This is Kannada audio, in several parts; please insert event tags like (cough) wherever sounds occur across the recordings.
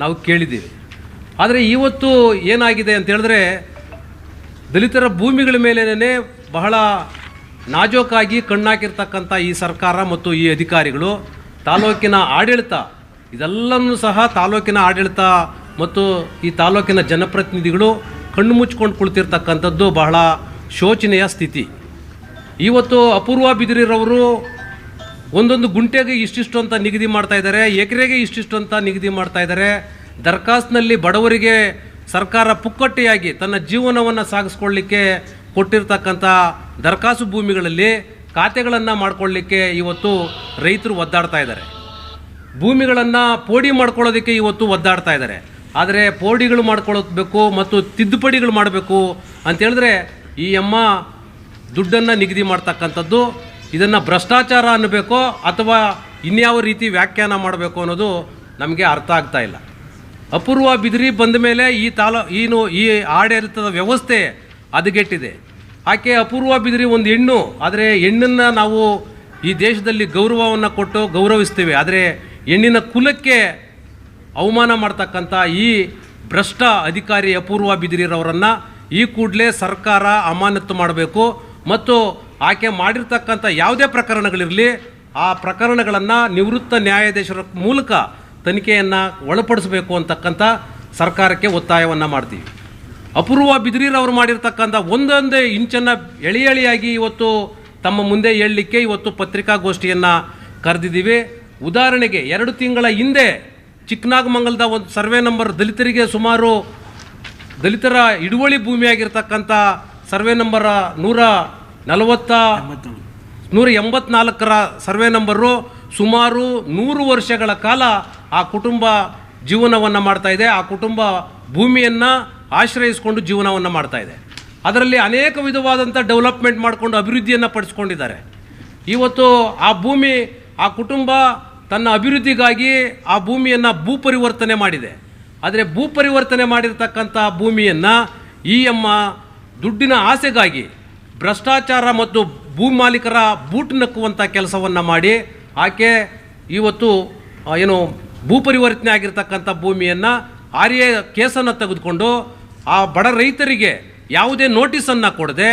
ನಾವು ಕೇಳಿದ್ದೀವಿ. ಆದರೆ ಇವತ್ತು ಏನಾಗಿದೆ ಅಂತ ಹೇಳಿದ್ರೆ, ದಲಿತರ ಭೂಮಿಗಳ ಮೇಲೇನೆ ಬಹಳ ನಾಜೋಕಾಗಿ ಕಣ್ಣಾಕಿರ್ತಕ್ಕಂಥ ಈ ಸರ್ಕಾರ ಮತ್ತು ಈ ಅಧಿಕಾರಿಗಳು, ತಾಲೂಕಿನ ಆಡಳಿತ ಇದೆಲ್ಲವೂ ಸಹ ತಾಲೂಕಿನ ಆಡಳಿತ ಮತ್ತು ಈ ತಾಲೂಕಿನ ಜನಪ್ರತಿನಿಧಿಗಳು ಕಣ್ಣು ಮುಚ್ಕೊಂಡು ಕುಳಿತಿರ್ತಕ್ಕಂಥದ್ದು ಬಹಳ ಶೋಚನೀಯ ಸ್ಥಿತಿ. ಇವತ್ತು ಅಪೂರ್ವ ಬಿದಿರಿರವರು ಒಂದೊಂದು ಗುಂಟೆಗೆ ಇಷ್ಟಿಷ್ಟು ಅಂತ ನಿಗದಿ ಮಾಡ್ತಾ ಇದ್ದಾರೆ, ಎಕರೆಗೆ ಇಷ್ಟಿಷ್ಟು ಅಂತ ನಿಗದಿ ಮಾಡ್ತಾ ಇದ್ದಾರೆ. ದರ್ಖಾಸ್ತ್ನಲ್ಲಿ ಬಡವರಿಗೆ ಸರ್ಕಾರ ಪುಕ್ಕಟ್ಟೆಯಾಗಿ ತನ್ನ ಜೀವನವನ್ನು ಸಾಗಿಸ್ಕೊಳ್ಳಿಕ್ಕೆ ಕೊಟ್ಟಿರ್ತಕ್ಕಂಥ ದರ್ಖಾಸು ಭೂಮಿಗಳಲ್ಲಿ ಖಾತೆಗಳನ್ನು ಮಾಡ್ಕೊಳ್ಳಿಕ್ಕೆ ಇವತ್ತು ರೈತರು ಒದ್ದಾಡ್ತಾ ಇದ್ದಾರೆ. ಭೂಮಿಗಳನ್ನು ಪೋಡಿ ಮಾಡ್ಕೊಳ್ಳೋದಕ್ಕೆ ಇವತ್ತು ಒದ್ದಾಡ್ತಾ ಇದ್ದಾರೆ. ಆದರೆ ಪೋಡಿಗಳು ಮಾಡ್ಕೊಳ್ಬೇಕು ಮತ್ತು ತಿದ್ದುಪಡಿಗಳು ಮಾಡಬೇಕು ಅಂತೇಳಿದ್ರೆ ಈ ಅಮ್ಮ ದುಡ್ಡನ್ನು ನಿಗದಿ ಮಾಡ್ತಕ್ಕಂಥದ್ದು ಇದನ್ನು ಭ್ರಷ್ಟಾಚಾರ ಅನ್ನಬೇಕೋ ಅಥವಾ ಇನ್ಯಾವ ರೀತಿ ವ್ಯಾಖ್ಯಾನ ಮಾಡಬೇಕು ಅನ್ನೋದು ನಮಗೆ ಅರ್ಥ ಆಗ್ತಾ ಇಲ್ಲ. ಅಪೂರ್ವ ಬಿದಿರಿ ಬಂದ ಮೇಲೆ ಈ ತಾಲ ಏನು ಈ ಆಡಳಿತದ ವ್ಯವಸ್ಥೆ ಹದಗೆಟ್ಟಿದೆ. ಆಕೆ ಅಪೂರ್ವ ಬಿದಿರಿ ಒಂದು ಹೆಣ್ಣು, ಆದರೆ ಹೆಣ್ಣನ್ನು ನಾವು ಈ ದೇಶದಲ್ಲಿ ಗೌರವವನ್ನು ಕೊಟ್ಟು ಗೌರವಿಸ್ತೇವೆ. ಆದರೆ ಹೆಣ್ಣಿನ ಕುಲಕ್ಕೆ ಅವಮಾನ ಮಾಡ್ತಕ್ಕಂಥ ಈ ಭ್ರಷ್ಟ ಅಧಿಕಾರಿ ಅಪೂರ್ವ ಬಿದಿರಿರವರನ್ನು ಈ ಕೂಡಲೇ ಸರ್ಕಾರ ಅಮಾನತ್ತು ಮಾಡಬೇಕು. ಮತ್ತು ಆಕೆ ಮಾಡಿರ್ತಕ್ಕಂಥ ಯಾವುದೇ ಪ್ರಕರಣಗಳಿರಲಿ, ಆ ಪ್ರಕರಣಗಳನ್ನು ನಿವೃತ್ತ ನ್ಯಾಯಾಧೀಶರ ಮೂಲಕ ತನಿಖೆಯನ್ನು ಒಳಪಡಿಸಬೇಕು ಅಂತಕ್ಕಂಥ ಸರ್ಕಾರಕ್ಕೆ ಒತ್ತಾಯವನ್ನು ಮಾಡ್ತೀವಿ. ಅಪೂರ್ವ ಬಿದಿರೀರವರು ಮಾಡಿರ್ತಕ್ಕಂಥ ಒಂದೊಂದೇ ಇಂಚನ್ನು ಎಳಿ ಎಳಿಯಾಗಿ ಇವತ್ತು ತಮ್ಮ ಮುಂದೆ ಹೇಳಲಿಕ್ಕೆ ಇವತ್ತು ಪತ್ರಿಕಾಗೋಷ್ಠಿಯನ್ನು ಕರೆದಿದ್ದೀವಿ. ಉದಾಹರಣೆಗೆ, ಎರಡು ತಿಂಗಳ ಹಿಂದೆ ಚಿಕ್ಕನಾಗಮಂಗಲದ ಒಂದು ಸರ್ವೆ ನಂಬರ್ ದಲಿತರಿಗೆ ಸುಮಾರು ದಲಿತರ ಹಿಡುವಳಿ ಭೂಮಿಯಾಗಿರ್ತಕ್ಕಂಥ ಸರ್ವೆ ನಂಬರ ನೂರ ನಲವತ್ತ ನೂರ ಎಂಬತ್ನಾಲ್ಕರ ಸರ್ವೆ ನಂಬರು ಸುಮಾರು ನೂರು ವರ್ಷಗಳ ಕಾಲ ಆ ಕುಟುಂಬ ಜೀವನವನ್ನು ಮಾಡ್ತಾ ಇದೆ. ಆ ಕುಟುಂಬ ಭೂಮಿಯನ್ನು ಆಶ್ರಯಿಸಿಕೊಂಡು ಜೀವನವನ್ನು ಮಾಡ್ತಾ ಇದೆ. ಅದರಲ್ಲಿ ಅನೇಕ ವಿಧವಾದಂಥ ಡೆವಲಪ್ಮೆಂಟ್ ಮಾಡಿಕೊಂಡು ಅಭಿವೃದ್ಧಿಯನ್ನು ಪಡಿಸ್ಕೊಂಡಿದ್ದಾರೆ. ಇವತ್ತು ಆ ಭೂಮಿ, ಆ ಕುಟುಂಬ ತನ್ನ ಅಭಿವೃದ್ಧಿಗಾಗಿ ಆ ಭೂಮಿಯನ್ನು ಭೂ ಪರಿವರ್ತನೆ ಮಾಡಿದೆ. ಆದರೆ ಭೂ ಪರಿವರ್ತನೆ ಮಾಡಿರ್ತಕ್ಕಂಥ ಭೂಮಿಯನ್ನು ಈ ಅಮ್ಮ ದುಡ್ಡಿನ ಆಸೆಗಾಗಿ ಭ್ರಷ್ಟಾಚಾರ ಮತ್ತು ಭೂ ಮಾಲೀಕರ ಬೂಟ್ ನಕ್ಕುವಂಥ ಕೆಲಸವನ್ನು ಮಾಡಿ ಆಕೆ ಇವತ್ತು ಏನು ಭೂ ಪರಿವರ್ತನೆ ಆಗಿರ್ತಕ್ಕಂಥ ಭೂಮಿಯನ್ನು ಆರ್ಯ ಕೇಸನ್ನು ತೆಗೆದುಕೊಂಡು ಆ ಬಡ ರೈತರಿಗೆ ಯಾವುದೇ ನೋಟಿಸನ್ನು ಕೊಡದೆ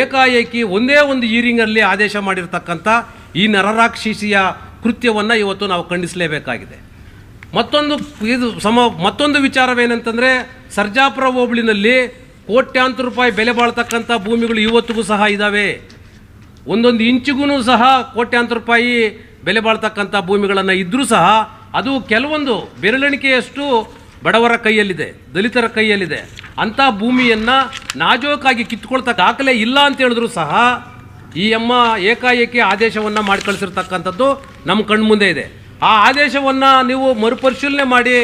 ಏಕಾಏಕಿ ಒಂದೇ ಒಂದು ಈರಿಂಗಲ್ಲಿ ಆದೇಶ ಮಾಡಿರ್ತಕ್ಕಂಥ ಈ ನರರಾಕ್ಷಿಸಿಯ ಕೃತ್ಯವನ್ನು ಇವತ್ತು ನಾವು ಖಂಡಿಸಲೇಬೇಕಾಗಿದೆ. ಮತ್ತೊಂದು, ಇದು ಸಮ ಮತ್ತೊಂದು ವಿಚಾರವೇನಂತಂದರೆ ಸರ್ಜಾಪುರ ಹೋಬಳಿನಲ್ಲಿ ಕೋಟ್ಯಾಂತರ ರೂಪಾಯಿ ಬೆಲೆ ಬಾಳ್ತಕ್ಕಂಥ ಭೂಮಿಗಳು ಇವತ್ತಿಗೂ ಸಹ ಇದ್ದಾವೆ ಒಂದೊಂದು ಇಂಚಿಗೂ ಸಹ ಕೋಟ್ಯಾಂತರ ರೂಪಾಯಿ ಬೆಲೆ ಬಾಳ್ತಕ್ಕಂಥ ಭೂಮಿಗಳನ್ನು ಇದ್ದರೂ ಸಹ ಅದು ಕೆಲವೊಂದು ಬೆರಳೆಣಿಕೆಯಷ್ಟು ಬಡವರ ಕೈಯಲ್ಲಿದೆ, ದಲಿತರ ಕೈಯಲ್ಲಿದೆ. ಅಂಥ ಭೂಮಿಯನ್ನು ನಾಜೋಕಾಗಿ ಕಿತ್ಕೊಳ್ತಕ್ಕ ದಾಖಲೆ ಇಲ್ಲ ಅಂತ ಹೇಳಿದ್ರು ಸಹ ಈ ಅಮ್ಮ ಏಕಾಏಕಿ ಆದೇಶವನ್ನು ಮಾಡಿ ಕಳಿಸಿರ್ತಕ್ಕಂಥದ್ದು ನಮ್ಮ ಕಣ್ಮುಂದೆ ಇದೆ. ಆ ಆದೇಶವನ್ನು ನೀವು ಮರುಪರಿಶೀಲನೆ ಮಾಡಿ,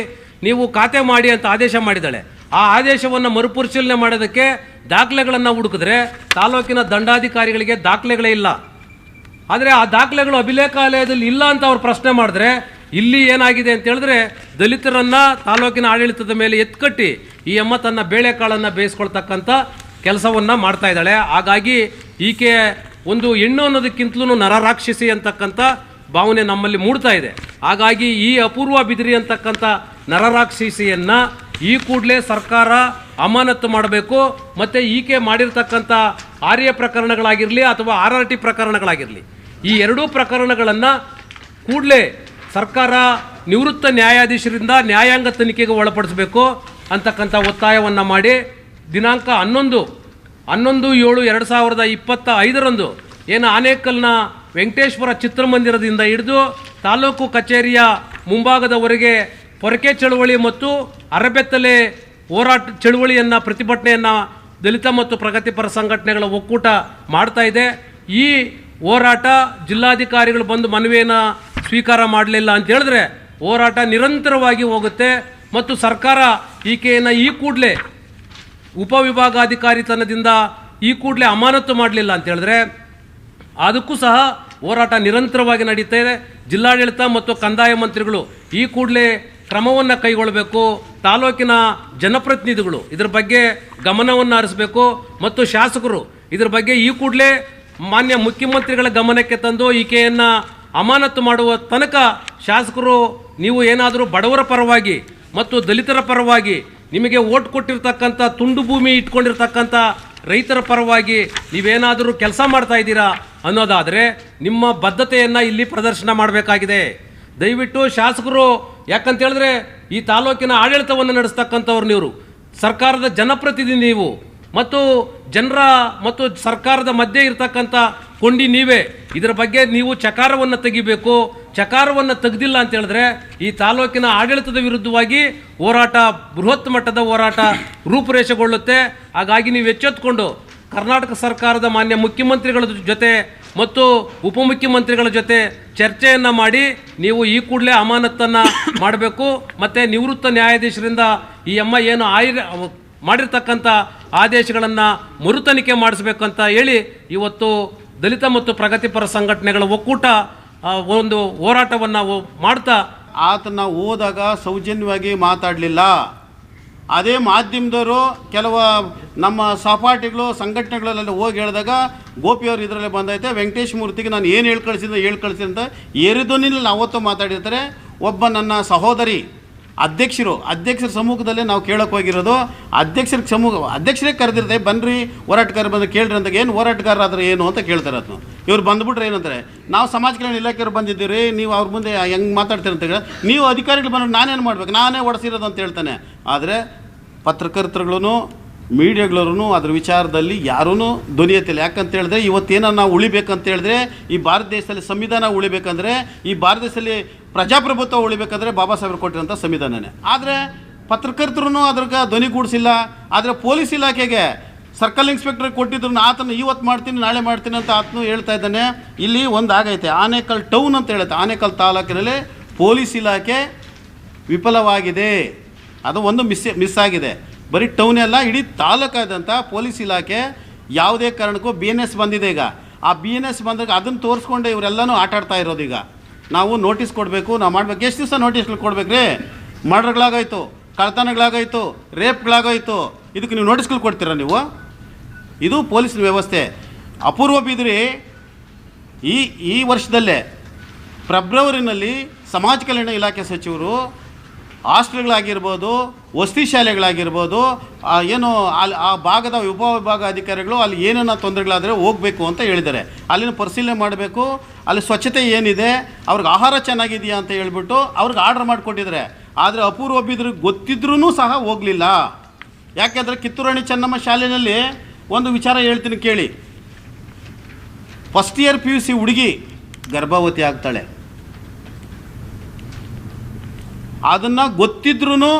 ನೀವು ಖಾತೆ ಮಾಡಿ ಅಂತ ಆದೇಶ ಮಾಡಿದ್ದಾಳೆ. ಆ ಆದೇಶವನ್ನು ಮರುಪರಿಶೀಲನೆ ಮಾಡೋದಕ್ಕೆ ದಾಖಲೆಗಳನ್ನು ಹುಡುಕಿದ್ರೆ ತಾಲೂಕಿನ ದಂಡಾಧಿಕಾರಿಗಳಿಗೆ ದಾಖಲೆಗಳೇ ಇಲ್ಲ. ಆದರೆ ಆ ದಾಖಲೆಗಳು ಅಭಿಲೇಖಾಲಯದಲ್ಲಿ ಇಲ್ಲ ಅಂತ ಅವ್ರು ಪ್ರಶ್ನೆ ಮಾಡಿದ್ರೆ ಇಲ್ಲಿ ಏನಾಗಿದೆ ಅಂತ ಹೇಳಿದ್ರೆ ದಲಿತರನ್ನು ತಾಲೂಕಿನ ಆಡಳಿತದ ಮೇಲೆ ಎತ್ಕಟ್ಟಿ ಈ ಅಮ್ಮ ತನ್ನ ಬೇಳೆಕಾಳನ್ನು ಬೇಯಿಸ್ಕೊಳ್ತಕ್ಕಂಥ ಕೆಲಸವನ್ನು ಮಾಡ್ತಾ ಇದ್ದಾಳೆ. ಹಾಗಾಗಿ ಈಕೆ ಒಂದು ಹೆಣ್ಣು ಅನ್ನೋದಕ್ಕಿಂತಲೂ ನರರಾಕ್ಷಸಿ ಅಂತಕ್ಕಂಥ ಭಾವನೆ ನಮ್ಮಲ್ಲಿ ಮೂಡ್ತಾ ಇದೆ. ಹಾಗಾಗಿ ಈ ಅಪೂರ್ವ ಬಿದಿರಿ ಅಂತಕ್ಕಂಥ ನರರಾಕ್ಷಸಿಯನ್ನು ಈ ಕೂಡಲೇ ಸರ್ಕಾರ ಅಮಾನತ್ತು ಮಾಡಬೇಕು, ಮತ್ತು ಈಕೆ ಮಾಡಿರ್ತಕ್ಕಂಥ ಆರ್ಯ ಪ್ರಕರಣಗಳಾಗಿರಲಿ ಅಥವಾ ಆರ್ ಆರ್ ಟಿ ಪ್ರಕರಣಗಳಾಗಿರಲಿ, ಈ ಎರಡೂ ಪ್ರಕರಣಗಳನ್ನು ಕೂಡಲೇ ಸರ್ಕಾರ ನಿವೃತ್ತ ನ್ಯಾಯಾಧೀಶರಿಂದ ನ್ಯಾಯಾಂಗ ತನಿಖೆಗೆ ಒಳಪಡಿಸಬೇಕು ಅಂತಕ್ಕಂಥ ಒತ್ತಾಯವನ್ನು ಮಾಡಿ ದಿನಾಂಕ ಹನ್ನೊಂದು ಹನ್ನೊಂದು ಏಳು ಎರಡು ಸಾವಿರದ ಇಪ್ಪತ್ತ ಐದರಂದು ಏನು ಆನೇಕಲ್ನ ವೆಂಕಟೇಶ್ವರ ಚಿತ್ರಮಂದಿರದಿಂದ ಹಿಡಿದು ತಾಲೂಕು ಕಚೇರಿಯ ಮುಂಭಾಗದವರೆಗೆ ಪೊರಕೆ ಚಳುವಳಿ ಮತ್ತು ಅರಬೆತ್ತಲೆ ಹೋರಾಟ ಚಳುವಳಿಯನ್ನು, ಪ್ರತಿಭಟನೆಯನ್ನು ದಲಿತ ಮತ್ತು ಪ್ರಗತಿಪರ ಸಂಘಟನೆಗಳ ಒಕ್ಕೂಟ ಮಾಡ್ತಾ ಇದೆ. ಈ ಹೋರಾಟ ಜಿಲ್ಲಾಧಿಕಾರಿಗಳು ಬಂದು ಮನವಿಯನ್ನು ಸ್ವೀಕಾರ ಮಾಡಲಿಲ್ಲ ಅಂತ ಹೇಳಿದ್ರೆ ಹೋರಾಟ ನಿರಂತರವಾಗಿ ಹೋಗುತ್ತೆ ಮತ್ತು ಸರ್ಕಾರ ಈಕೆಯನ್ನು ಈ ಕೂಡಲೇ ಉಪವಿಭಾಗಾಧಿಕಾರಿತನದಿಂದ ಈ ಕೂಡಲೇ ಅಮಾನತು ಮಾಡಲಿಲ್ಲ ಅಂತ ಹೇಳಿದ್ರೆ ಅದಕ್ಕೂ ಸಹ ಹೋರಾಟ ನಿರಂತರವಾಗಿ ನಡೀತಾ ಇದೆ. ಜಿಲ್ಲಾಡಳಿತ ಮತ್ತು ಕಂದಾಯ ಮಂತ್ರಿಗಳು ಈ ಕೂಡಲೇ ಕ್ರಮವನ್ನು ಕೈಗೊಳ್ಳಬೇಕು. ತಾಲೂಕಿನ ಜನಪ್ರತಿನಿಧಿಗಳು ಇದರ ಬಗ್ಗೆ ಗಮನವನ್ನು ಹರಿಸಬೇಕು. ಮತ್ತು ಶಾಸಕರು ಇದರ ಬಗ್ಗೆ ಈ ಕೂಡಲೇ ಮಾನ್ಯ ಮುಖ್ಯಮಂತ್ರಿಗಳ ಗಮನಕ್ಕೆ ತಂದು ಈಕೆಯನ್ನು ಅಮಾನತು ಮಾಡುವ ತನಕ ಶಾಸಕರು ನೀವು ಏನಾದರೂ ಬಡವರ ಪರವಾಗಿ ಮತ್ತು ದಲಿತರ ಪರವಾಗಿ ನಿಮಗೆ ಓಟ್ ಕೊಟ್ಟಿರ್ತಕ್ಕಂಥ ತುಂಡು ಭೂಮಿ ಇಟ್ಕೊಂಡಿರ್ತಕ್ಕಂಥ ರೈತರ ಪರವಾಗಿ ನೀವೇನಾದರೂ ಕೆಲಸ ಮಾಡ್ತಾ ಇದ್ದೀರಾ ಅನ್ನೋದಾದರೆ ನಿಮ್ಮ ಬದ್ಧತೆಯನ್ನು ಇಲ್ಲಿ ಪ್ರದರ್ಶನ ಮಾಡಬೇಕಾಗಿದೆ. ದಯವಿಟ್ಟು ಶಾಸಕರು ಯಾಕಂತ ಹೇಳಿದ್ರೆ ಈ ತಾಲೂಕಿನ ಆಡಳಿತವನ್ನು ನಡೆಸ್ತಕ್ಕಂಥವ್ರು ನೀವು ಸರ್ಕಾರದ ಜನಪ್ರತಿನಿಧಿ ನೀವು. ಮತ್ತು ಜನರ ಮತ್ತು ಸರ್ಕಾರದ ಮಧ್ಯೆ ಇರತಕ್ಕಂಥ ಕೊಂಡಿ ನೀವೇ ಇದರ ಬಗ್ಗೆ ನೀವು ಚಕಾರವನ್ನು ತೆಗಿಬೇಕು. ಚಕಾರವನ್ನು ತೆಗೆದಿಲ್ಲ ಅಂತ ಹೇಳಿದ್ರೆ ಈ ತಾಲೂಕಿನ ಆಡಳಿತದ ವಿರುದ್ಧವಾಗಿ ಹೋರಾಟ, ಬೃಹತ್ ಮಟ್ಟದ ಹೋರಾಟ ರೂಪುರೇಷೆಗೊಳ್ಳುತ್ತೆ. ಹಾಗಾಗಿ ನೀವು ಎಚ್ಚೆತ್ತುಕೊಂಡು ಕರ್ನಾಟಕ ಸರ್ಕಾರದ ಮಾನ್ಯ ಮುಖ್ಯಮಂತ್ರಿಗಳ ಜೊತೆ ಮತ್ತು ಉಪಮುಖ್ಯಮಂತ್ರಿಗಳ ಜೊತೆ ಚರ್ಚೆಯನ್ನು ಮಾಡಿ ನೀವು ಈ ಕೂಡಲೇ ಅಮಾನತನ್ನು (coughs) ಮಾಡಬೇಕು ಮತ್ತು ನಿವೃತ್ತ ನ್ಯಾಯಾಧೀಶರಿಂದ ಈ ಅಮ್ಮ ಏನು ಆಯ್ದ ಮಾಡಿರ್ತಕ್ಕಂಥ ಆದೇಶಗಳನ್ನು ಮರುತನಿಖೆ ಮಾಡಿಸ್ಬೇಕಂತ ಹೇಳಿ ಇವತ್ತು ದಲಿತ ಮತ್ತು ಪ್ರಗತಿಪರ ಸಂಘಟನೆಗಳ ಒಕ್ಕೂಟ ಒಂದು ಹೋರಾಟವನ್ನು ಮಾಡ್ತಾ ಆತನ ಹೋದಾಗ ಸೌಜನ್ಯವಾಗಿ ಮಾತಾಡಲಿಲ್ಲ. ಅದೇ ಮಾಧ್ಯಮದವರು ಕೆಲವು ನಮ್ಮ ಸಹಪಾಠಿಗಳು, ಸಂಘಟನೆಗಳಲ್ಲೆಲ್ಲ ಹೋಗಿ ಹೇಳಿದಾಗ ಗೋಪಿಯವರು ಇದರಲ್ಲೇ ಬಂದೈತೆ, ವೆಂಕಟೇಶ್ ಮೂರ್ತಿಗೆ ನಾನು ಏನು ಹೇಳಿ ಕಳಿಸಿದ್ದೆ ಹೇಳಿ ಕಳಿಸಿದೆ ಅಂತ ಏರಿದೋನಿಲ್ಲ ಅವತ್ತು ಮಾತಾಡಿರ್ತಾರೆ. ಒಬ್ಬ ನನ್ನ ಸಹೋದರಿ, ಅಧ್ಯಕ್ಷರು, ಅಧ್ಯಕ್ಷರ ಸಮ್ಮುಖದಲ್ಲೇ ನಾವು ಕೇಳೋಕೆ ಹೋಗಿರೋದು. ಅಧ್ಯಕ್ಷರ ಸಮ್ಮುಖ, ಅಧ್ಯಕ್ಷರೇ ಕರೆದಿರ್ತೆ ಬನ್ರಿ, ಹೋರಾಟಗಾರ ಬಂದು ಕೇಳ್ರಿ ಅಂತ ಏನು ಹೋರಾಟಗಾರ ಆದ್ರೆ ಏನು ಅಂತ ಕೇಳ್ತಾರೆ ಅದನ್ನು ಇವ್ರು ಬಂದುಬಿಟ್ರೆ ಏನಂತಾರೆ, ನಾವು ಸಮಾಜ ಕಲ್ಯಾಣ ಇಲಾಖೆಯವ್ರು ಬಂದಿದ್ದೀರಿ, ನೀವು ಅವ್ರ ಮುಂದೆ ಹೆಂಗೆ ಮಾತಾಡ್ತೀರಿ ಅಂತ ನೀವು ಅಧಿಕಾರಿಗಳು ಬಂದ್ರೆ ನಾನೇನು ಮಾಡ್ಬೇಕು? ನಾನೇ ಓಡಿಸಿರೋದು ಅಂತ ಹೇಳ್ತಾನೆ. ಆದರೆ ಪತ್ರಕರ್ತರುಗಳು ಮೀಡಿಯಾಗಳೂ ಅದ್ರ ವಿಚಾರದಲ್ಲಿ ಯಾರೂ ಧ್ವನಿ ಎತ್ತಿಲ್ಲ ಯಾಕಂತ ಹೇಳಿದ್ರೆ ಇವತ್ತೇನ ನಾವು ಉಳಿಬೇಕಂತ ಹೇಳಿದ್ರೆ ಈ ಭಾರತ ದೇಶದಲ್ಲಿ ಸಂವಿಧಾನ ಉಳಿಬೇಕಂದ್ರೆ, ಈ ಭಾರತ ದೇಶದಲ್ಲಿ ಪ್ರಜಾಪ್ರಭುತ್ವ ಉಳಿಬೇಕಂದ್ರೆ ಬಾಬಾ ಸಾಹೇಬರು ಕೊಟ್ಟಿರೋಂಥ ಸಂವಿಧಾನನೇ. ಆದರೆ ಪತ್ರಕರ್ತರು ಅದ್ರಾಗ ಧ್ವನಿಗೂಡಿಸಿಲ್ಲ ಆದರೆ ಪೊಲೀಸ್ ಇಲಾಖೆಗೆ ಸರ್ಕಲ್ ಇನ್ಸ್ಪೆಕ್ಟರ್ ಕೊಟ್ಟಿದ್ರು ಆತನ ಇವತ್ತು ಮಾಡ್ತೀನಿ, ನಾಳೆ ಮಾಡ್ತೀನಿ ಅಂತ ಆತನು ಹೇಳ್ತಾ ಇದ್ದಾನೆ. ಇಲ್ಲಿ ಒಂದು ಆಗೈತೆ, ಆನೇಕಲ್ ಟೌನ್ ಅಂತ ಹೇಳುತ್ತೆ. ಆನೇಕಲ್ ತಾಲೂಕಿನಲ್ಲಿ ಪೊಲೀಸ್ ಇಲಾಖೆ ವಿಫಲವಾಗಿದೆ. ಅದು ಒಂದು ಮಿಸ್ ಮಿಸ್ ಆಗಿದೆ. ಬರೀ ಟೌನ್ ಅಲ್ಲ, ಇಡೀ ತಾಲೂಕಾದಂಥ ಪೊಲೀಸ್ ಇಲಾಖೆ ಯಾವುದೇ ಕಾರಣಕ್ಕೂ ಬಿ ಎನ್ ಎಸ್ ಬಂದಿದೆ ಈಗ. ಆ ಬಿ ಎನ್ ಎಸ್ ಬಂದಾಗ ಅದನ್ನು ತೋರಿಸ್ಕೊಂಡೆ ಇವರೆಲ್ಲನೂ ಆಟ ಆಡ್ತಾ ಇರೋದು ಈಗ. ನಾವು ನೋಟಿಸ್ ಕೊಡಬೇಕು, ನಾವು ಮಾಡಬೇಕು. ಎಷ್ಟು ದಿವಸ ನೋಟಿಸ್ಗಳು ಕೊಡ್ಬೇಕು ರೀ ಮರ್ಡರ್ಗಳಾಗೋಯ್ತು ಕಳ್ತನಗಳಾಗೋಯ್ತು ರೇಪ್ಗಳಾಗೋಯ್ತು ಇದಕ್ಕೆ ನೀವು ನೋಟಿಸ್ಗಳು ಕೊಡ್ತೀರಾ ನೀವು? ಇದು ಪೊಲೀಸ್ ವ್ಯವಸ್ಥೆ. ಅಪೂರ್ವ ಬಿದ್ರಿ. ಈ ಈ ವರ್ಷದಲ್ಲೇ ಫೆಬ್ರವರಿನಲ್ಲಿ ಸಮಾಜ ಕಲ್ಯಾಣ ಇಲಾಖೆ ಸಚಿವರು ಹಾಸ್ಟೆಲ್ಗಳಾಗಿರ್ಬೋದು ವಸತಿ ಶಾಲೆಗಳಾಗಿರ್ಬೋದು ಏನು, ಅಲ್ಲಿ ಆ ಭಾಗದ ಉಪವಿಭಾಗ ಅಧಿಕಾರಿಗಳು ಅಲ್ಲಿ ಏನೇನೋ ತೊಂದರೆಗಳಾದರೆ ಹೋಗಬೇಕು ಅಂತ ಹೇಳಿದ್ದಾರೆ. ಅಲ್ಲಿನ ಪರಿಶೀಲನೆ ಮಾಡಬೇಕು, ಅಲ್ಲಿ ಸ್ವಚ್ಛತೆ ಏನಿದೆ, ಅವ್ರಿಗೆ ಆಹಾರ ಚೆನ್ನಾಗಿದೆಯಾ ಅಂತ ಹೇಳ್ಬಿಟ್ಟು ಅವ್ರಿಗೆ ಆರ್ಡ್ರ್ ಮಾಡಿಕೊಟ್ಟಿದ್ದಾರೆ. ಆದರೆ ಅಪೂರ್ವ ಒಬ್ಬಿದ್ರು ಗೊತ್ತಿದ್ರೂ ಸಹ ಹೋಗಲಿಲ್ಲ. ಯಾಕೆಂದರೆ ಕಿತ್ತೂರಾಣಿ ಚೆನ್ನಮ್ಮ ಶಾಲೆಯಲ್ಲಿ ಒಂದು ವಿಚಾರ ಹೇಳ್ತೀನಿ ಕೇಳಿ. First year P U C ಹುಡುಗಿ ಗರ್ಭವತಿ ಆಗ್ತಾಳೆ. ಅದನ್ನು ಗೊತ್ತಿದ್ರೂ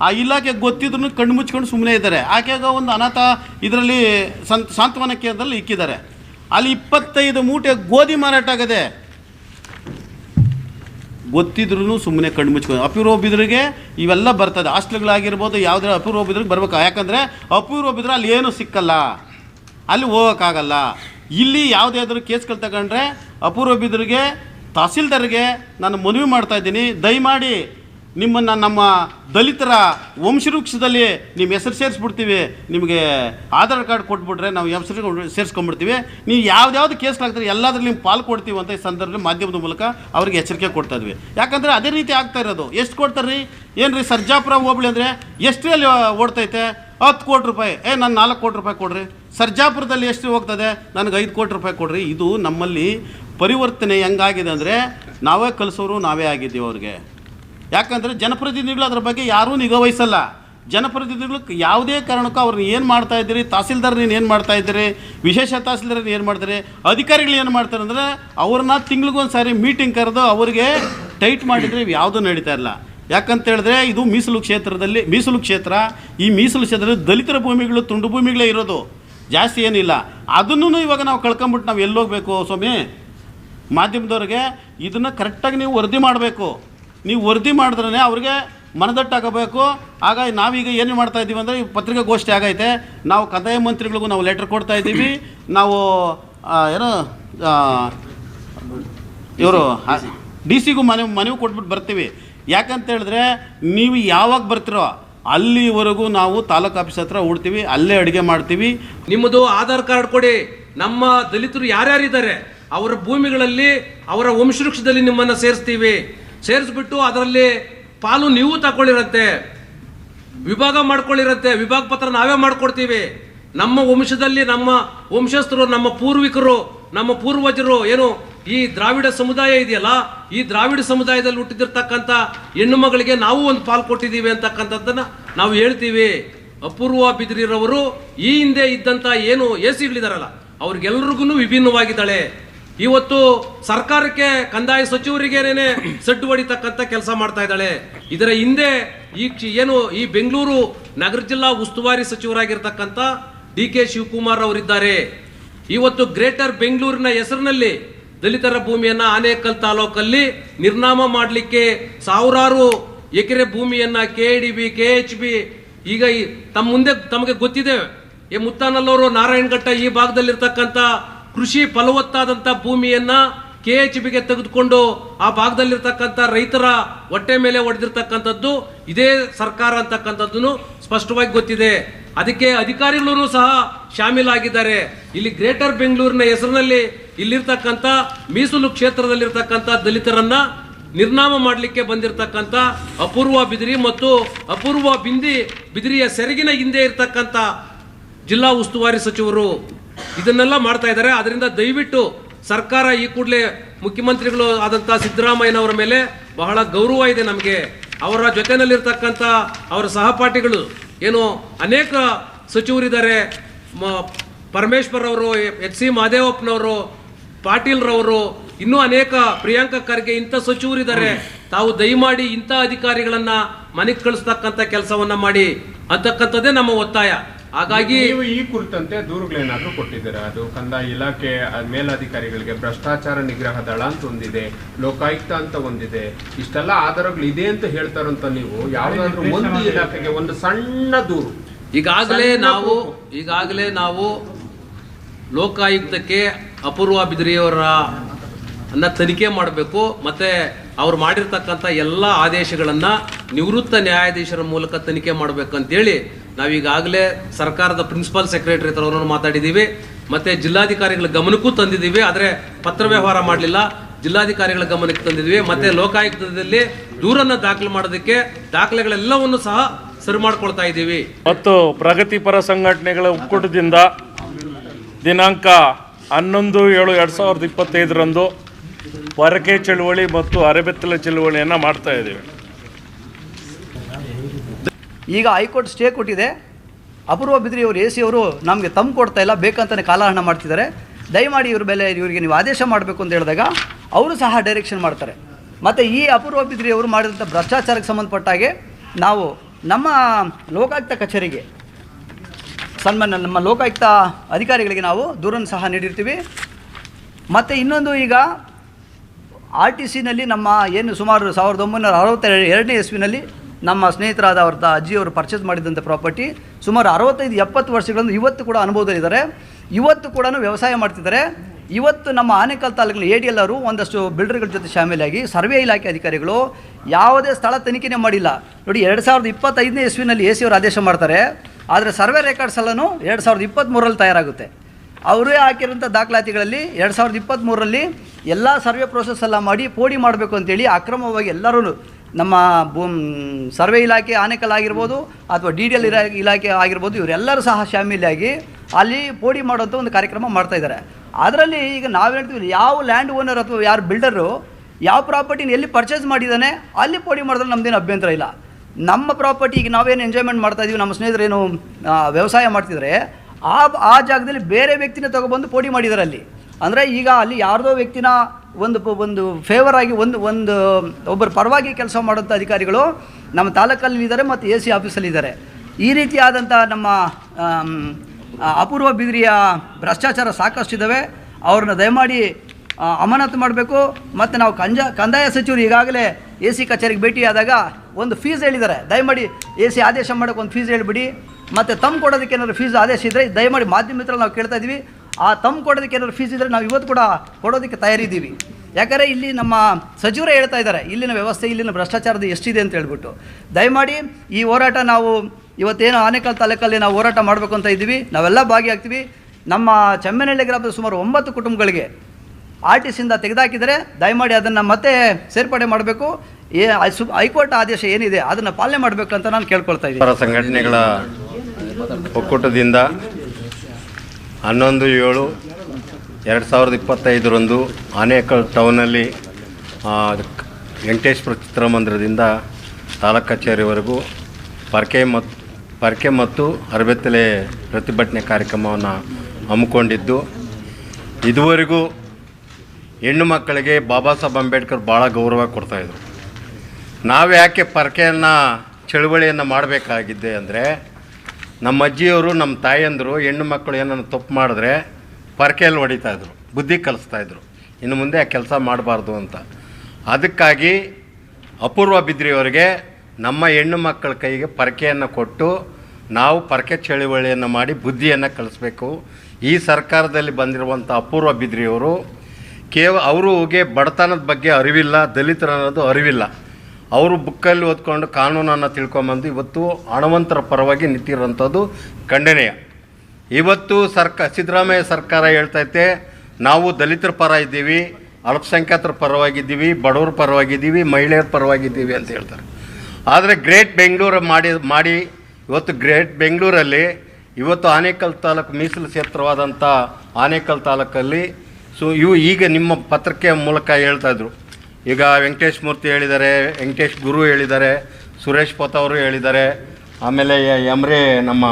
ಆ ಇಲಾಖೆ ಗೊತ್ತಿದ್ರು ಕಣ್ಣು ಮುಚ್ಕೊಂಡು ಸುಮ್ಮನೆ ಇದ್ದಾರೆ. ಆಕೆಗ ಒಂದು ಅನಾಥ ಇದರಲ್ಲಿ ಸಂತ ಸಾಂತ್ವನ ಕೇಂದ್ರದಲ್ಲಿ ಇಕ್ಕಿದ್ದಾರೆ. ಅಲ್ಲಿ ಇಪ್ಪತ್ತೈದು ಮೂಟೆ ಗೋಧಿ ಮಾರಾಟ ಆಗದೆ ಗೊತ್ತಿದ್ರೂ ಸುಮ್ಮನೆ ಕಣ್ಣು ಮುಚ್ಕೊಂಡು, ಅಪೂರ್ವ ಬಿದ್ರಿಗೆ ಇವೆಲ್ಲ ಬರ್ತದೆ. ಹಾಸ್ಟೆಲ್ಗಳಾಗಿರ್ಬೋದು, ಯಾವುದೇ ಅಪೂರ್ವ ಬಿದ್ರಿಗೆ ಬರ್ಬೇಕು. ಯಾಕಂದರೆ ಅಪೂರ್ವ ಬಿದ್ರೆ ಅಲ್ಲಿ ಏನೂ ಸಿಕ್ಕಲ್ಲ. ಅಲ್ಲಿ ಹೋಗೋಕ್ಕಾಗಲ್ಲ. ಇಲ್ಲಿ ಯಾವುದಾದ್ರೂ ಕೇಸ್ಗಳು ತಗೊಂಡ್ರೆ ಅಪೂರ್ವ ಬಿದ್ರಿಗೆ ತಹಸೀಲ್ದಾರ್ಗೆ ನಾನು ಮನವಿ ಮಾಡ್ತಾ ಇದ್ದೀನಿ. ದಯಮಾಡಿ ನಿಮ್ಮನ್ನು ನಮ್ಮ ದಲಿತರ ವಂಶವೃಕ್ಷದಲ್ಲಿ ನಿಮ್ಮ ಹೆಸರು ಸೇರಿಸ್ಬಿಡ್ತೀವಿ. ನಿಮಗೆ ಆಧಾರ್ ಕಾರ್ಡ್ ಕೊಟ್ಬಿಟ್ರೆ ನಾವು ಹೆಸರು ಸೇರಿಸ್ಕೊಂಡ್ಬಿಡ್ತೀವಿ. ನೀವು ಯಾವ್ದಾವ್ದು ಕೇಸ್ಗಳಾಗ್ತಾರೆ ಎಲ್ಲದ್ರಲ್ಲಿ ನಿಮ್ಮ ಪಾಲು ಕೊಡ್ತೀವಿ ಅಂತ ಈ ಸಂದರ್ಭದಲ್ಲಿ ಮಾಧ್ಯಮದ ಮೂಲಕ ಅವ್ರಿಗೆ ಎಚ್ಚರಿಕೆ ಕೊಡ್ತಾ ಇದ್ವಿ. ಯಾಕಂದರೆ ಅದೇ ರೀತಿ ಆಗ್ತಾ ಇರೋದು. ಎಷ್ಟು ಕೊಡ್ತಾರೆ ರೀ ಏನು ರೀ ಸರ್ಜಾಪುರ ಹೋಬಳಿ ಅಂದರೆ ಎಷ್ಟು ಅಲ್ಲಿ ಓಡ್ತೈತೆ? ಹತ್ತು ಕೋಟಿ ರೂಪಾಯಿ. ಏ, ನಾನು ನಾಲ್ಕು ಕೋಟಿ ರೂಪಾಯಿ ಕೊಡ್ರಿ. ಸರ್ಜಾಪುರದಲ್ಲಿ ಎಷ್ಟು ಹೋಗ್ತದೆ? ನನಗೆ ಐದು ಕೋಟಿ ರೂಪಾಯಿ ಕೊಡ್ರಿ. ಇದು ನಮ್ಮಲ್ಲಿ ಪರಿವರ್ತನೆ ಹೆಂಗಾಗಿದೆ ಅಂದರೆ ನಾವೇ ಕಲಿಸೋರು ನಾವೇ ಆಗಿದ್ದೀವಿ ಅವ್ರಿಗೆ. ಯಾಕಂದರೆ ಜನಪ್ರತಿನಿಧಿಗಳು ಅದರ ಬಗ್ಗೆ ಯಾರೂ ನಿಗಾವಹಿಸಲ್ಲ ಜನಪ್ರತಿನಿಧಿಗಳು ಯಾವುದೇ ಕಾರಣಕ್ಕೂ ಅವ್ರನ್ನ ಏನು ಮಾಡ್ತಾ ಇದ್ದೀರಿ, ತಹಸೀಲ್ದಾರ್ ನೀನು ಏನು ಮಾಡ್ತಾ ಇದ್ದೀರಿ, ವಿಶೇಷ ತಹಸೀಲ್ದಾರ್ ಏನು ಮಾಡ್ತಾರೆ, ಅಧಿಕಾರಿಗಳು ಏನು ಮಾಡ್ತಾರೆ ಅಂದರೆ ಅವ್ರನ್ನ ತಿಂಗ್ಳಿಗೊಂದು ಸಾರಿ ಮೀಟಿಂಗ್ ಕರೆದು ಅವರಿಗೆ ಟೈಟ್ ಮಾಡಿದರೆ ಯಾವುದೂ ನಡೀತಾ ಇಲ್ಲ. ಯಾಕಂತ ಹೇಳಿದ್ರೆ ಇದು ಮೀಸಲು ಕ್ಷೇತ್ರದಲ್ಲಿ, ಮೀಸಲು ಕ್ಷೇತ್ರ. ಈ ಮೀಸಲು ಕ್ಷೇತ್ರದಲ್ಲಿ ದಲಿತರ ಭೂಮಿಗಳು, ತುಂಡು ಭೂಮಿಗಳೇ ಇರೋದು. ಜಾಸ್ತಿ ಏನಿಲ್ಲ. ಅದನ್ನು ಇವಾಗ ನಾವು ಕಳ್ಕೊಂಬಿಟ್ಟು ನಾವು ಎಲ್ಲೋಗಬೇಕು ಸ್ವಾಮಿ? ಮಾಧ್ಯಮದವ್ರಿಗೆ ಇದನ್ನು ಕರೆಕ್ಟಾಗಿ ನೀವು ವರದಿ ಮಾಡಬೇಕು. ನೀವು ವರದಿ ಮಾಡಿದ್ರೆ ಅವ್ರಿಗೆ ಮನದಟ್ಟಾಗಬೇಕು ಆಗ ನಾವೀಗ ಏನು ಮಾಡ್ತಾ ಇದ್ದೀವಿ ಅಂದರೆ ಪತ್ರಿಕಾಗೋಷ್ಠಿ ಆಗೈತೆ. ನಾವು ಕಂದಾಯ ಮಂತ್ರಿಗಳಿಗೂ ನಾವು ಲೆಟ್ರ್ ಕೊಡ್ತಾ ಇದ್ದೀವಿ. ನಾವು ಏನು ಇವರು ಡಿ ಸಿಗೂ ಮನೆ ಮನವಿ ಕೊಟ್ಬಿಟ್ಟು ಬರ್ತೀವಿ. ಯಾಕಂತ ಹೇಳಿದ್ರೆ ನೀವು ಯಾವಾಗ ಬರ್ತೀರೋ ಅಲ್ಲಿವರೆಗೂ ನಾವು ತಾಲೂಕು ಆಫೀಸ್ ಹತ್ರ ಓಡ್ತೀವಿ ಅಲ್ಲೇ ಅಡುಗೆ ಮಾಡ್ತೀವಿ. ನಿಮ್ಮದು ಆಧಾರ್ ಕಾರ್ಡ್ ಕೊಡಿ. ನಮ್ಮ ದಲಿತರು ಯಾರ್ಯಾರಿದ್ದಾರೆ, ಅವರ ಭೂಮಿಗಳಲ್ಲಿ ಅವರ ವಂಶವೃಕ್ಷದಲ್ಲಿ ನಿಮ್ಮನ್ನು ಸೇರಿಸ್ತೀವಿ. ಸೇರಿಸ್ಬಿಟ್ಟು ಅದರಲ್ಲಿ ಪಾಲು ನೀವು ತಗೊಳ್ಳಿರತ್ತೆ ವಿಭಾಗ ಮಾಡ್ಕೊಳ್ಳಿರತ್ತೆ, ವಿಭಾಗ ಪತ್ರ ನಾವೇ ಮಾಡ್ಕೊಡ್ತೀವಿ. ನಮ್ಮ ವಂಶದಲ್ಲಿ ನಮ್ಮ ವಂಶಸ್ಥರು, ನಮ್ಮ ಪೂರ್ವಿಕರು, ನಮ್ಮ ಪೂರ್ವಜರು, ಏನು ಈ ದ್ರಾವಿಡ ಸಮುದಾಯ ಇದೆಯಲ್ಲ, ಈ ದ್ರಾವಿಡ ಸಮುದಾಯದಲ್ಲಿ ಹುಟ್ಟಿದಿರ್ತಕ್ಕಂಥ ಹೆಣ್ಣು ಮಗಳಿಗೆ ನಾವು ಒಂದು ಪಾಲು ಕೊಟ್ಟಿದ್ದೀವಿ ಅಂತಕ್ಕಂಥದ್ದನ್ನು ನಾವು ಹೇಳ್ತೀವಿ. ಅಪೂರ್ವ ಬಿದಿರಿರವರು, ಈ ಹಿಂದೆ ಇದ್ದಂಥ ಏನು ಎ ಸಿಗಳಿದಾರಲ್ಲ ಅವ್ರಿಗೆಲ್ರಿಗೂ ವಿಭಿನ್ನವಾಗಿದ್ದಾಳೆ. ಇವತ್ತು ಸರ್ಕಾರಕ್ಕೆ ಕಂದಾಯ ಸಚಿವರಿಗೇನೇನೆ ಸಡ್ಡು ಹೊಡಿತಕ್ಕಂಥ ಕೆಲಸ ಮಾಡ್ತಾ ಇದ್ದಾಳೆ. ಇದರ ಹಿಂದೆ ಈ ಏನು ಈ ಬೆಂಗಳೂರು ನಗರ ಜಿಲ್ಲಾ ಉಸ್ತುವಾರಿ ಸಚಿವರಾಗಿರ್ತಕ್ಕಂಥ ಡಿ ಕೆ ಶಿವಕುಮಾರ್ ಅವರಿದ್ದಾರೆ. ಇವತ್ತು ಗ್ರೇಟರ್ ಬೆಂಗಳೂರಿನ ಹೆಸರಿನಲ್ಲಿ ದಲಿತರ ಭೂಮಿಯನ್ನು ಆನೇಕಲ್ ತಾಲೂಕಲ್ಲಿ ನಿರ್ನಾಮ ಮಾಡಲಿಕ್ಕೆ ಸಾವಿರಾರು ಎಕರೆ ಭೂಮಿಯನ್ನು K D B, K H B, ಈಗ ತಮ್ಮ ಮುಂದೆ ತಮಗೆ ಗೊತ್ತಿದೆ. ಈ ಮುತ್ತಾನಲ್ಲವರು ನಾರಾಯಣಘಟ್ಟ ಈ ಭಾಗದಲ್ಲಿರ್ತಕ್ಕಂಥ ಕೃಷಿ ಫಲವತ್ತಾದಂಥ ಭೂಮಿಯನ್ನು ಕೆ ಎಚ್ ಬಿಗೆ ತೆಗೆದುಕೊಂಡು ಆ ಭಾಗದಲ್ಲಿರ್ತಕ್ಕಂಥ ರೈತರ ಹೊಟ್ಟೆ ಮೇಲೆ ಹೊಡೆದಿರ್ತಕ್ಕಂಥದ್ದು ಇದೇ ಸರ್ಕಾರ ಅಂತಕ್ಕಂಥದ್ದು ಸ್ಪಷ್ಟವಾಗಿ ಗೊತ್ತಿದೆ. ಅದಕ್ಕೆ ಅಧಿಕಾರಿಗಳೂ ಸಹ ಶಾಮೀಲಾಗಿದ್ದಾರೆ. ಇಲ್ಲಿ ಗ್ರೇಟರ್ ಬೆಂಗಳೂರಿನ ಹೆಸರಿನಲ್ಲಿ ಇಲ್ಲಿರ್ತಕ್ಕಂಥ ಮೀಸಲು ಕ್ಷೇತ್ರದಲ್ಲಿರ್ತಕ್ಕಂಥ ದಲಿತರನ್ನ ನಿರ್ನಾಮ ಮಾಡಲಿಕ್ಕೆ ಬಂದಿರತಕ್ಕಂಥ ಅಪೂರ್ವ ಬಿದಿರಿ ಮತ್ತು ಅಪೂರ್ವ ಬಿಂದಿ ಬಿದಿರಿಯ ಸೆರಗಿನ ಹಿಂದೆ ಇರತಕ್ಕಂಥ ಜಿಲ್ಲಾ ಉಸ್ತುವಾರಿ ಸಚಿವರು ಇದನ್ನೆಲ್ಲ ಮಾಡ್ತಾ ಇದ್ದಾರೆ. ಅದರಿಂದ ದಯವಿಟ್ಟು ಸರ್ಕಾರ ಈ ಕೂಡಲೇ ಮುಖ್ಯಮಂತ್ರಿಗಳು ಆದಂಥ ಸಿದ್ದರಾಮಯ್ಯನವರ ಮೇಲೆ ಬಹಳ ಗೌರವ ಇದೆ ನಮಗೆ. ಅವರ ಜೊತೆಯಲ್ಲಿರ್ತಕ್ಕಂಥ ಅವರ ಸಹಪಾಠಿಗಳು ಏನು ಅನೇಕ ಸಚಿವರಿದ್ದಾರೆ. ಪರಮೇಶ್ವರ್ ಅವರು, ಎಚ್ ಸಿ ಮಹದೇವಪ್ಪನವರು ಪಾಟೀಲ್ರವರು ಇನ್ನೂ ಅನೇಕ ಪ್ರಿಯಾಂಕ ಖರ್ಗೆ ಇಂಥ ಸಚಿವರಿದ್ದಾರೆ. ತಾವು ದಯಮಾಡಿ ಇಂಥ ಅಧಿಕಾರಿಗಳನ್ನು ಮನೆಗೆ ಕಳಿಸ್ತಕ್ಕಂಥ ಕೆಲಸವನ್ನು ಮಾಡಿ. ಅಂತಕ್ಕಂಥದ್ದೇ ನಮ್ಮ ಒತ್ತಾಯ. ಹಾಗಾಗಿ ನೀವು ಈ ಕುರಿತಂತೆ ದೂರುಗಳೇನಾದ್ರೂ ಕೊಟ್ಟಿದ್ದೀರಾ? ಅದು ಕಂದಾಯ ಇಲಾಖೆ ಮೇಲಾಧಿಕಾರಿಗಳಿಗೆ ಮೇಲಧಿಕಾರಿಗಳಿಗೆ ಭ್ರಷ್ಟಾಚಾರ ನಿಗ್ರಹ ದಳ ಅಂತ ಒಂದಿದೆ ಲೋಕಾಯುಕ್ತ ಅಂತ ಒಂದಿದೆ. ಇಷ್ಟೆಲ್ಲ ಆಧಾರಗಳು ಇದೆ ಅಂತ ಹೇಳ್ತಾರಂತ ನೀವು ಯಾವ್ದಾದ್ರು ಒಂದು ಇಲಾಖೆಗೆ ಒಂದು ಸಣ್ಣ ದೂರು. ಈಗಾಗಲೇ ನಾವು. ಈಗಾಗಲೇ ನಾವು ಲೋಕಾಯುಕ್ತಕ್ಕೆ ಅಪೂರ್ವ ಬಿದ್ರಿಯವರ ಅನ್ನ ತನಿಖೆ ಮಾಡಬೇಕು ಮತ್ತೆ ಅವ್ರು ಮಾಡಿರ್ತಕ್ಕಂಥ ಎಲ್ಲ ಆದೇಶಗಳನ್ನ ನಿವೃತ್ತ ನ್ಯಾಯಾಧೀಶರ ಮೂಲಕ ತನಿಖೆ ಮಾಡಬೇಕಂತೇಳಿ ನಾವೀಗಾಗಲೇ ಸರ್ಕಾರದ ಪ್ರಿನ್ಸಿಪಾಲ್ ಸೆಕ್ರೆಟರಿ ಹತ್ರವನ್ನು ಮಾತಾಡಿದ್ದೀವಿ. ಮತ್ತು ಜಿಲ್ಲಾಧಿಕಾರಿಗಳ ಗಮನಕ್ಕೂ ತಂದಿದ್ದೀವಿ. ಆದರೆ ಪತ್ರ ವ್ಯವಹಾರ ಮಾಡಲಿಲ್ಲ. ಜಿಲ್ಲಾಧಿಕಾರಿಗಳ ಗಮನಕ್ಕೆ ತಂದಿದ್ವಿ ಮತ್ತೆ ಲೋಕಾಯುಕ್ತದಲ್ಲಿ ದೂರನ್ನು ದಾಖಲು ಮಾಡೋದಕ್ಕೆ ದಾಖಲೆಗಳೆಲ್ಲವನ್ನು ಸಹ ಸರಿ ಮಾಡ್ಕೊಳ್ತಾ ಇದ್ದೀವಿ. ಮತ್ತು ಪ್ರಗತಿಪರ ಸಂಘಟನೆಗಳ ಒಕ್ಕೂಟದಿಂದ ದಿನಾಂಕ ಹನ್ನೊಂದು ಏಳು ಎರಡು ಸಾವಿರದ ಇಪ್ಪತ್ತೈದರಂದು ಪರಕೆ ಚಳುವಳಿ ಮತ್ತು ಅರೆಬೆತ್ತಲ ಚಳುವಳಿಯನ್ನು ಮಾಡ್ತಾ ಇದ್ದೀವಿ. ಈಗ ಹೈಕೋರ್ಟ್ ಸ್ಟೇ ಕೊಟ್ಟಿದೆ. ಅಪೂರ್ವ ಬಿದ್ರಿ ಅವರು, ಎ ಸಿ ಅವರು ನಮಗೆ ತಮ್ಮ ಕೊಡ್ತಾ ಇಲ್ಲ ಬೇಕಂತಲೇ ಕಾಲಹರಣ ಮಾಡ್ತಿದ್ದಾರೆ. ದಯಮಾಡಿ ಇವ್ರ ಮೇಲೆ ಇವರಿಗೆ ನೀವು ಆದೇಶ ಮಾಡಬೇಕು ಅಂತ ಹೇಳಿದಾಗ ಅವರು ಸಹ ಡೈರೆಕ್ಷನ್ ಮಾಡ್ತಾರೆ. ಮತ್ತು ಈ ಅಪೂರ್ವ ಬಿದ್ರಿ ಅವರು ಮಾಡಿದಂಥ ಭ್ರಷ್ಟಾಚಾರಕ್ಕೆ ಸಂಬಂಧಪಟ್ಟ ಹಾಗೆ ನಾವು ನಮ್ಮ ಲೋಕಾಯುಕ್ತ ಕಚೇರಿಗೆ ಸನ್ಮಾನ ನಮ್ಮ ಲೋಕಾಯುಕ್ತ ಅಧಿಕಾರಿಗಳಿಗೆ ನಾವು ದೂರನ್ನು ಸಹ ನೀಡಿರ್ತೀವಿ. ಮತ್ತು ಇನ್ನೊಂದು ಈಗ ಆರ್ ಟಿ ಸಿನಲ್ಲಿ ನಮ್ಮ ಏನು ಸುಮಾರು ಸಾವಿರದ ಒಂಬೈನೂರ ಅರವತ್ತೆರಡು ಎರಡನೇ ಇಸ್ವಿನಲ್ಲಿ ನಮ್ಮ ಸ್ನೇಹಿತರಾದ ತ- ಅಜ್ಜಿಯವರು ಪರ್ಚೇಸ್ ಮಾಡಿದಂಥ ಪ್ರಾಪರ್ಟಿ ಸುಮಾರು ಅರವತ್ತೈದು, ಎಪ್ಪತ್ತು ವರ್ಷಗಳಿಂದ ಇವತ್ತು ಕೂಡ ಅನುಭವದಲ್ಲಿದ್ದಾರೆ. ಇವತ್ತು ಕೂಡ ವ್ಯವಸಾಯ ಮಾಡ್ತಿದ್ದಾರೆ. ಇವತ್ತು ನಮ್ಮ ಆನೇಕಲ್ ತಾಲೂಕಿನ ಎ ಡಿ ಎಲ್ ಅವರು ಒಂದಷ್ಟು ಬಿಲ್ಡರ್ಗಳ ಜೊತೆ ಶಾಮೀಲಾಗಿ ಸರ್ವೆ ಇಲಾಖೆ ಅಧಿಕಾರಿಗಳು ಯಾವುದೇ ಸ್ಥಳ ತನಿಖೆನೇ ಮಾಡಿಲ್ಲ. ನೋಡಿ, ಎರಡು ಸಾವಿರದ ಇಪ್ಪತ್ತೈದನೇ ಇಸ್ವಿನಲ್ಲಿ ಎ ಸಿ ಅವರು ಆದೇಶ ಮಾಡ್ತಾರೆ. ಆದರೆ ಸರ್ವೆ ರೆಕಾರ್ಡ್ಸ್ ಎಲ್ಲನೂ ಎರಡು ಸಾವಿರದ ಇಪ್ಪತ್ತ್ಮೂರರಲ್ಲಿ ತಯಾರಾಗುತ್ತೆ. ಅವರೇ ಹಾಕಿರೋಂಥ ದಾಖಲಾತಿಗಳಲ್ಲಿ ಎರಡು ಸಾವಿರದ ಇಪ್ಪತ್ತ್ಮೂರರಲ್ಲಿ ಎಲ್ಲ ಸರ್ವೆ ಪ್ರೋಸೆಸ್ ಎಲ್ಲ ಮಾಡಿ, ಪೋಡಿ ಮಾಡಬೇಕು ಅಂತೇಳಿ ಅಕ್ರಮವಾಗಿ ಎಲ್ಲರೂ ನಮ್ಮ ಭೂಮ್ ಸರ್ವೆ ಇಲಾಖೆ ಆನೆಕಲ್ ಆಗಿರ್ಬೋದು ಅಥವಾ ಡಿ ಡಿ ಎಲ್ ಇಲಾಖೆ ಆಗಿರ್ಬೋದು ಇವರೆಲ್ಲರೂ ಸಹ ಶಾಮೀಲಾಗಿ ಅಲ್ಲಿ ಪೋಡಿ ಮಾಡೋಂಥ ಒಂದು ಕಾರ್ಯಕ್ರಮ ಮಾಡ್ತಾ ಇದ್ದಾರೆ. ಅದರಲ್ಲಿ ಈಗ ನಾವು ಹೇಳ್ತೀವಿ, ಯಾವ ಲ್ಯಾಂಡ್ ಓನರ್ ಅಥವಾ ಯಾರು ಬಿಲ್ಡರು ಯಾವ ಪ್ರಾಪರ್ಟಿನ ಎಲ್ಲಿ ಪರ್ಚೇಸ್ ಮಾಡಿದ್ದಾನೆ, ಅಲ್ಲಿ ಪೋಡಿ ಮಾಡಿದ್ರೆ ನಮ್ಮದೇನು ಅಭ್ಯಂತರ ಇಲ್ಲ. ನಮ್ಮ ಪ್ರಾಪರ್ಟಿ ಈಗ ನಾವೇನು ಎಂಜಾಯ್ಮೆಂಟ್ ಮಾಡ್ತಾ ಇದೀವಿ, ನಮ್ಮ ಸ್ನೇಹಿತರೇನು ವ್ಯವಸಾಯ ಮಾಡ್ತಿದ್ರೆ, ಆ ಆ ಜಾಗದಲ್ಲಿ ಬೇರೆ ವ್ಯಕ್ತಿನ ತಗೊಬಂದು ಪೋಡಿ ಮಾಡಿದ್ದಾರೆ ಅಲ್ಲಿ. ಅಂದರೆ ಈಗ ಅಲ್ಲಿ ಯಾರ್ದೋ ವ್ಯಕ್ತಿನ ಒಂದು ಒಂದು ಫೇವರ್ ಆಗಿ ಒಂದು ಒಂದು, ಒಬ್ಬರ ಪರವಾಗಿ ಕೆಲಸ ಮಾಡುವಂಥ ಅಧಿಕಾರಿಗಳು ನಮ್ಮ ತಾಲೂಕಲ್ಲಿದ್ದಾರೆ ಮತ್ತು ಎ ಸಿ ಆಫೀಸಲ್ಲಿದ್ದಾರೆ ಈ ರೀತಿಯಾದಂಥ ನಮ್ಮ ಅಪೂರ್ವ ಬಿದಿರಿಯ ಭ್ರಷ್ಟಾಚಾರ ಸಾಕಷ್ಟು ಸಾಕಷ್ಟಿದ್ದಾವೆ ಅವ್ರನ್ನ ದಯಮಾಡಿ ಅಮಾನತು ಮಾಡಬೇಕು. ಮತ್ತು ನಾವು ಕಂಜ, ಕಂದಾಯ ಸಚಿವರು ಈಗಾಗಲೇ ಎ ಸಿ ಕಚೇರಿಗೆ ಭೇಟಿಯಾದಾಗ ಒಂದು ಫೀಸ್ ಹೇಳಿದ್ದಾರೆ. ದಯಮಾಡಿ ಎ ಸಿ ಆದೇಶ ಮಾಡೋಕ್ಕೆ ಒಂದು ಫೀಸ್ ಹೇಳಿಬಿಡಿ. ಮತ್ತು ತಮ್ಮ ಕೊಡೋದಕ್ಕೆ ಏನಾದರೂ ಫೀಸ್ ಆದೇಶ ಇದ್ದರೆ ದಯಮಾಡಿ ಮಾಧ್ಯಮ ನಾವು ಕೇಳ್ತಾ ಇದ್ದೀವಿ. ಆ ತಮ್ಮ ಕೊಡೋದಕ್ಕೆ ಏನಾದ್ರು ಫೀಸ್ ಇದ್ದರೆ ನಾವು ಇವತ್ತು ಕೂಡ ಕೊಡೋದಕ್ಕೆ ತಯಾರಿದ್ದೀವಿ. ಯಾಕಂದರೆ ಇಲ್ಲಿ ನಮ್ಮ ಸಚಿವರೇ ಹೇಳ್ತಾ ಇದ್ದಾರೆ, ಇಲ್ಲಿನ ವ್ಯವಸ್ಥೆ, ಇಲ್ಲಿನ ಭ್ರಷ್ಟಾಚಾರದ ಎಷ್ಟಿದೆ ಅಂತ ಹೇಳ್ಬಿಟ್ಟು. ದಯಮಾಡಿ ಈ ಹೋರಾಟ ನಾವು ಇವತ್ತೇನು ಆನೇಕಲ್ ತಾಲೂಕಲ್ಲಿ ನಾವು ಹೋರಾಟ ಮಾಡಬೇಕು ಅಂತ ಇದ್ದೀವಿ. ನಾವೆಲ್ಲ ಭಾಗಿಯಾಗ್ತೀವಿ. ನಮ್ಮ ಚೆಮ್ಮನಹಳ್ಳಿ ಗ್ರಾಮದ ಸುಮಾರು ಒಂಬತ್ತು ಕುಟುಂಬಗಳಿಗೆ ಆರ್ ಟಿ ಸಿಯಿಂದ ತೆಗೆದುಹಾಕಿದರೆ ದಯಮಾಡಿ ಅದನ್ನು ಮತ್ತೆ ಸೇರ್ಪಡೆ ಮಾಡಬೇಕು. ಏ ಸು, ಹೈಕೋರ್ಟ್ ಆದೇಶ ಏನಿದೆ ಅದನ್ನು ಪಾಲನೆ ಮಾಡಬೇಕು ಅಂತ ನಾನು ಕೇಳ್ಕೊಳ್ತಾ ಇದ್ದೀನಿ. ಸಂಘಟನೆಗಳ ಒಕ್ಕೂಟದಿಂದ ಹನ್ನೊಂದು ಏಳು ಎರಡು ಸಾವಿರದ ಇಪ್ಪತ್ತೈದರಂದು ಆನೇಕಲ್ ಟೌನಲ್ಲಿ ವೆಂಕಟೇಶ್ವರ ಚಿತ್ರಮಂದಿರದಿಂದ ತಾಲೂಕು ಕಚೇರಿವರೆಗೂ ಪರ್ಕೆ ಮತ್ತು ಪರ್ಕೆ ಮತ್ತು ಅರಬೆತ್ತಲೆ ಪ್ರತಿಭಟನೆ ಕಾರ್ಯಕ್ರಮವನ್ನು ಹಮ್ಮಿಕೊಂಡಿದ್ದು, ಇದುವರೆಗೂ ಹೆಣ್ಣು ಮಕ್ಕಳಿಗೆ ಬಾಬಾ ಸಾಹೇಬ್ ಅಂಬೇಡ್ಕರ್ ಭಾಳ ಗೌರವ ಕೊಡ್ತಾಯಿದ್ರು ನಾವು ಯಾಕೆ ಪರ್ಕೆಯನ್ನು, ಚಳುವಳಿಯನ್ನು ಮಾಡಬೇಕಾಗಿದೆ ಅಂದರೆ ನಮ್ಮ ಅಜ್ಜಿಯವರು, ನಮ್ಮ ತಾಯಂದರು, ಹೆಣ್ಣು ಮಕ್ಕಳು ಏನನ್ನು ತಪ್ಪು ಮಾಡಿದ್ರೆ ಪರಕೆಯಲ್ಲಿ ಹೊಡಿತಾಯಿದ್ರು ಬುದ್ಧಿ ಕಲಿಸ್ತಾಯಿದ್ರು ಇನ್ನು ಮುಂದೆ ಆ ಕೆಲಸ ಮಾಡಬಾರ್ದು ಅಂತ. ಅದಕ್ಕಾಗಿ ಅಪೂರ್ವ ಬಿದ್ರಿಯವರಿಗೆ ನಮ್ಮ ಹೆಣ್ಣು ಮಕ್ಕಳ ಕೈಗೆ ಪರಕೆಯನ್ನು ಕೊಟ್ಟು ನಾವು ಪರಕೆ ಚಳುವಳಿಯನ್ನು ಮಾಡಿ ಬುದ್ಧಿಯನ್ನು ಕಲಿಸ್ಬೇಕು. ಈ ಸರ್ಕಾರದಲ್ಲಿ ಬಂದಿರುವಂಥ ಅಪೂರ್ವ ಬಿದ್ರಿಯವರು ಕೇವ ಅವ್ರಿಗೆ ಬಡತನದ ಬಗ್ಗೆ ಅರಿವಿಲ್ಲ, ದಲಿತರ ಅನ್ನೋದು ಅರಿವಿಲ್ಲ. ಅವರು ಬುಕ್ಕಲ್ಲಿ ಓದ್ಕೊಂಡು ಕಾನೂನನ್ನು ತಿಳ್ಕೊಂಬಂದು ಇವತ್ತು ಹಣವಂತರ ಪರವಾಗಿ ನಿಂತಿರೋಂಥದ್ದು ಖಂಡನೀಯ. ಇವತ್ತು ಸರ್ಕ, ಸಿದ್ದರಾಮಯ್ಯ ಸರ್ಕಾರ ಹೇಳ್ತೈತೆ ನಾವು ದಲಿತರ ಪರ ಇದ್ದೀವಿ, ಅಲ್ಪಸಂಖ್ಯಾತರ ಪರವಾಗಿದ್ದೀವಿ, ಬಡವರ ಪರವಾಗಿದ್ದೀವಿ, ಮಹಿಳೆಯರ ಪರವಾಗಿದ್ದೀವಿ ಅಂತ ಹೇಳ್ತಾರೆ. ಆದರೆ ಗ್ರೇಟ್ ಬೆಂಗಳೂರು ಮಾಡಿ ಮಾಡಿ, ಇವತ್ತು ಗ್ರೇಟ್ ಬೆಂಗಳೂರಲ್ಲಿ ಇವತ್ತು ಆನೇಕಲ್ ತಾಲೂಕು ಮೀಸಲು ಕ್ಷೇತ್ರವಾದಂಥ ಆನೇಕಲ್ ತಾಲೂಕಲ್ಲಿ ಸೊ, ಇವು ಈಗ ನಿಮ್ಮ ಪತ್ರಿಕೆ ಮೂಲಕ ಹೇಳ್ತಾ ಇದ್ರು. ಈಗ ವೆಂಕಟೇಶ್ ಮೂರ್ತಿ ಹೇಳಿದ್ದಾರೆ, ವೆಂಕಟೇಶ್ ಗುರು ಹೇಳಿದ್ದಾರೆ, ಸುರೇಶ್ ಪೋತ ಅವರು ಹೇಳಿದ್ದಾರೆ, ಆಮೇಲೆ ಎಮ್ರೆ ನಮ್ಮ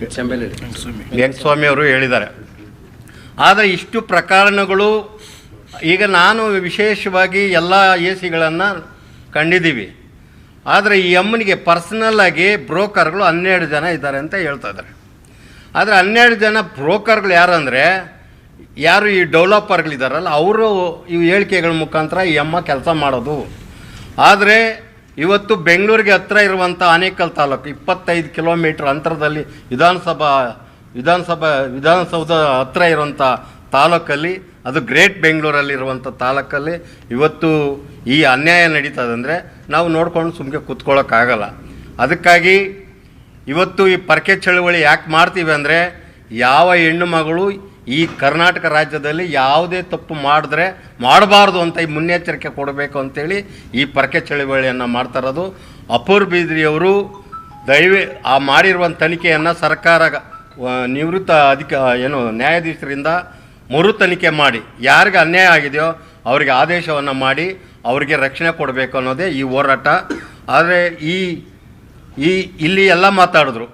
ವೆಂಕಟಸ್ವಾಮಿ ಅವರು ಹೇಳಿದ್ದಾರೆ. ಆದರೆ ಇಷ್ಟು ಪ್ರಕರಣಗಳು, ಈಗ ನಾನು ವಿಶೇಷವಾಗಿ ಎಲ್ಲ ಎ ಸಿಗಳನ್ನು ಕಂಡಿದ್ದೀವಿ. ಆದರೆ ಈ ಅಮ್ಮನಿಗೆ ಪರ್ಸ್ನಲ್ಲಾಗಿ ಬ್ರೋಕರ್ಗಳು ಹನ್ನೆರಡು ಜನ ಇದ್ದಾರೆ ಅಂತ ಹೇಳ್ತಾ ಇದ್ದಾರೆ. ಆದರೆ ಹನ್ನೆರಡು ಜನ ಬ್ರೋಕರ್ಗಳು ಯಾರಂದರೆ ಯಾರು ಈ ಡೆವಲಪರ್ಗಳಿದ್ದಾರಲ್ಲ ಅವರು ಇವು ಹೇಳಿಕೆಗಳ ಮುಖಾಂತರ ಈ ಅಮ್ಮ ಕೆಲಸ ಮಾಡೋದು. ಆದರೆ ಇವತ್ತು ಬೆಂಗಳೂರಿಗೆ ಹತ್ತಿರ ಇರುವಂಥ ಆನೇಕಲ್ ತಾಲೂಕು, ಇಪ್ಪತ್ತೈದು ಕಿಲೋಮೀಟ್ರ್ ಅಂತರದಲ್ಲಿ ವಿಧಾನಸಭಾ ವಿಧಾನಸಭಾ, ವಿಧಾನಸೌಧ ಹತ್ತಿರ ಇರುವಂಥ ತಾಲೂಕಲ್ಲಿ, ಅದು ಗ್ರೇಟ್ ಬೆಂಗಳೂರಲ್ಲಿರುವಂಥ ತಾಲೂಕಲ್ಲಿ ಇವತ್ತು ಈ ಅನ್ಯಾಯ ನಡೀತದೆ ಅಂದರೆ ನಾವು ನೋಡ್ಕೊಂಡು ಸುಮ್ಮನೆ ಕೂತ್ಕೊಳ್ಳೋಕ್ಕಾಗಲ್ಲ ಅದಕ್ಕಾಗಿ ಇವತ್ತು ಈ ಪರ್ಕೆ ಚಳುವಳಿ ಯಾಕೆ ಮಾಡ್ತೀವಿ ಅಂದರೆ ಯಾವ ಹೆಣ್ಣು ಮಗಳು ಈ ಕರ್ನಾಟಕ ರಾಜ್ಯದಲ್ಲಿ ಯಾವುದೇ ತಪ್ಪು ಮಾಡಿದ್ರೆ ಮಾಡಬಾರ್ದು ಅಂತ ಈ ಮುನ್ನೆಚ್ಚರಿಕೆ ಕೊಡಬೇಕು ಅಂತೇಳಿ ಈ ಪರಕೆ ಚಳುವಳಿಯನ್ನು ಮಾಡ್ತಾ ಇರೋದು. ಅಪೂರ್ ಬೀದ್ರಿಯವರು ದಯವಿ ಆ ಮಾಡಿರುವಂಥ ತನಿಖೆಯನ್ನು ಸರ್ಕಾರ ನಿವೃತ್ತ ಅಧಿಕ, ಏನು, ನ್ಯಾಯಾಧೀಶರಿಂದ ಮರು ತನಿಖೆ ಮಾಡಿ. ಯಾರಿಗೆ ಅನ್ಯಾಯ ಆಗಿದೆಯೋ ಅವರಿಗೆ ಆದೇಶವನ್ನು ಮಾಡಿ ಅವರಿಗೆ ರಕ್ಷಣೆ ಕೊಡಬೇಕು ಅನ್ನೋದೇ ಈ ಹೋರಾಟ. ಆದರೆ ಈ ಈ, ಇಲ್ಲಿ ಎಲ್ಲ ಮಾತಾಡಿದ್ರು.